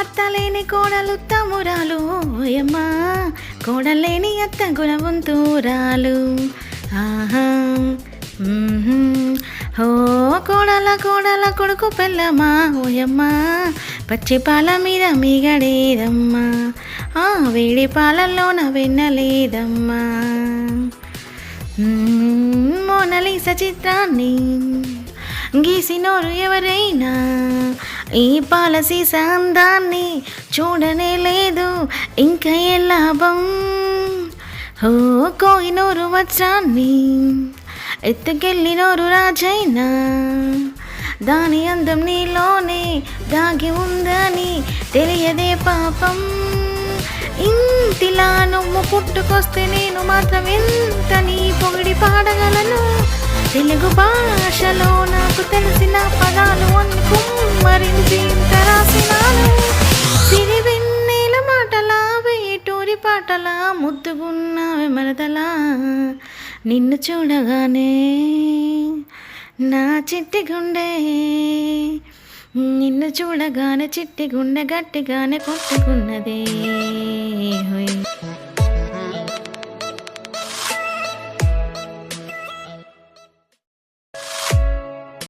అత్తలేని కోడలు తమ్మురాలు ఓయమ్మా. కోడలేని అత్త గుణవంతురాలు ఆహా ఓ కోడల కోడల కొడుకు పెళ్ళమ్మా ఓయమ్మా. పచ్చి పాల మీద మిగడేదమ్మా. ఆ వేడి పాలల్లోన వెన్నలేదమ్మా. మ్మ్, మోనలీస చిత్రాన్ని గీసినోరు ఎవరైనా ఈ పాలసీ అందాన్ని చూడనే లేదు ఇంకా ఏ లాభం? ఓ కోయినోరు వచ్చాన్ని ఎత్తుకెళ్ళినోరు రాజైనా దాని అందం నీలోనే దాగి ఉందని తెలియదే పాపం. ఇంతిలా నువ్వు పుట్టుకొస్తే నేను మాత్రం ఎంత నీ పొగిడి పాడగలను తెలుగు భాషలో నాకు తెలిసిన కుమ్మరించి ఇంత రాసినాను మాటల వేటూరి పాటల ముద్దుగున్న మరదలా నిన్ను చూడగానే నా చిట్టి గుండె నిన్ను చూడగానే చిట్టి గుండె గట్టిగానే కొట్టుకున్నదే. హోయ్